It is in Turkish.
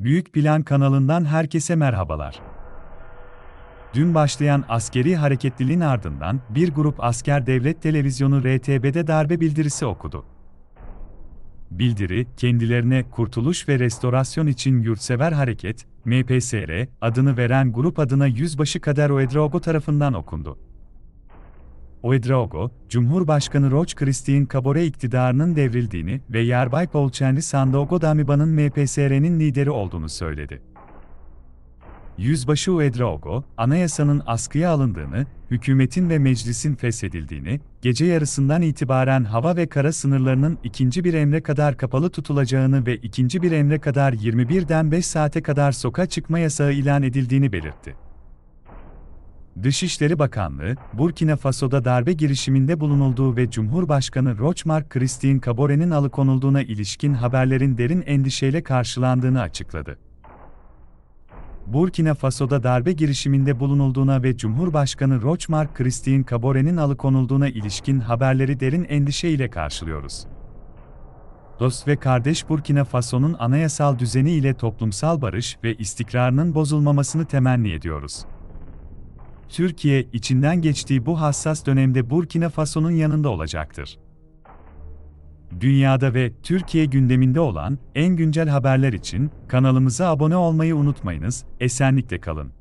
Büyük Plan kanalından herkese merhabalar. Dün başlayan askeri hareketliliğin ardından bir grup asker devlet televizyonu RTB'de darbe bildirisi okudu. Bildiri, kendilerine Kurtuluş ve Restorasyon için Yurtsever Hareket, MPSR, adını veren grup adına Yüzbaşı Kader Oedraogo tarafından okundu. Ouedraogo, Cumhurbaşkanı Roch Christine Kabore iktidarının devrildiğini ve Yarbay Polçenli Sandogo Damiba'nın MPSR'nin lideri olduğunu söyledi. Yüzbaşı Ouedraogo, anayasanın askıya alındığını, hükümetin ve meclisin feshedildiğini, gece yarısından itibaren hava ve kara sınırlarının ikinci bir emre kadar kapalı tutulacağını ve ikinci bir emre kadar 21'den 5 saate kadar sokağa çıkma yasağı ilan edildiğini belirtti. Dışişleri Bakanlığı, Burkina Faso'da darbe girişiminde bulunulduğu ve Cumhurbaşkanı Rochmark Christine Kabore'nin alıkonulduğuna ilişkin haberlerin derin endişeyle karşılandığını açıkladı. Burkina Faso'da darbe girişiminde bulunulduğuna ve Cumhurbaşkanı Rochmark Christine Kabore'nin alıkonulduğuna ilişkin haberleri derin endişe ile karşılıyoruz. Dost ve kardeş Burkina Faso'nun anayasal düzeni ile toplumsal barış ve istikrarının bozulmamasını temenni ediyoruz. Türkiye, içinden geçtiği bu hassas dönemde Burkina Faso'nun yanında olacaktır. Dünyada ve Türkiye gündeminde olan en güncel haberler için kanalımıza abone olmayı unutmayınız, esenlikle kalın.